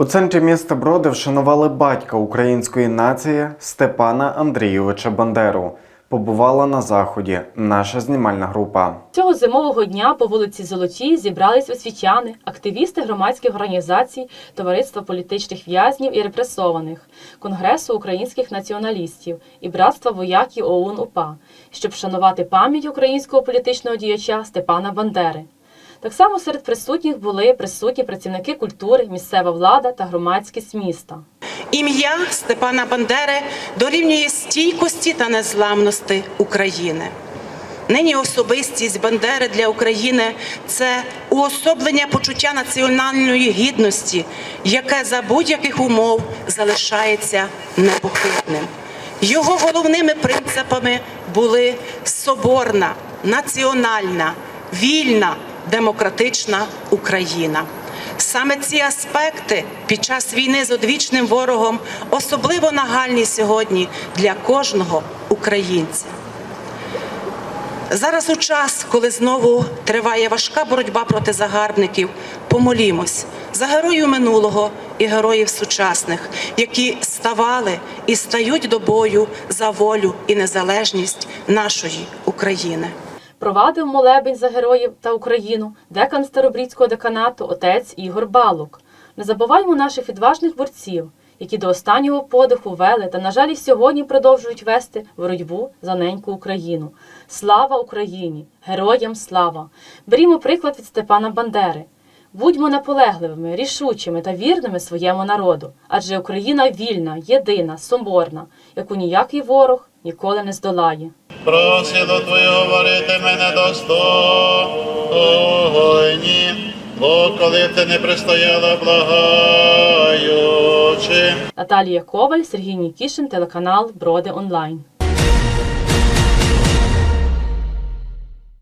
У центрі міста Броди вшанували батька української нації Степана Андрійовича Бандеру. Побувала на заході наша знімальна група. Цього зимового дня по вулиці Золотій зібрались освітяни, активісти громадських організацій, товариства політичних в'язнів і репресованих, Конгресу українських націоналістів і братства вояків ОУН УПА, щоб вшанувати пам'ять українського політичного діяча Степана Бандери. Так само серед присутніх були присутні працівники культури, місцева влада та громадськість міста. Ім'я Степана Бандери дорівнює стійкості та незламності України. Нині особистість Бандери для України це уособлення почуття національної гідності, яке за будь-яких умов залишається непохитним. Його головними принципами були соборна, національна, вільна, демократична Україна. Саме ці аспекти під час війни з одвічним ворогом особливо нагальні сьогодні для кожного українця. Зараз у час, коли знову триває важка боротьба проти загарбників, помолімось за героїв минулого і героїв сучасних, які ставали і стають до бою за волю і незалежність нашої України. Провадив молебень за героїв та Україну декан Старобрідського деканату отець Ігор Балук. Не забуваємо наших відважних борців, які до останнього подиху вели та, на жаль, і сьогодні продовжують вести боротьбу за неньку Україну. Слава Україні! Героям слава! Берімо приклад від Степана Бандери. Будьмо наполегливими, рішучими та вірними своєму народу, адже Україна вільна, єдина, соборна, яку ніякий ворог ніколи не здолає. Просило Твою говорити мене достойні, бо коли ти не пристояла благаючи. Наталія Коваль, Сергій Нікішин, телеканал Броди Онлайн.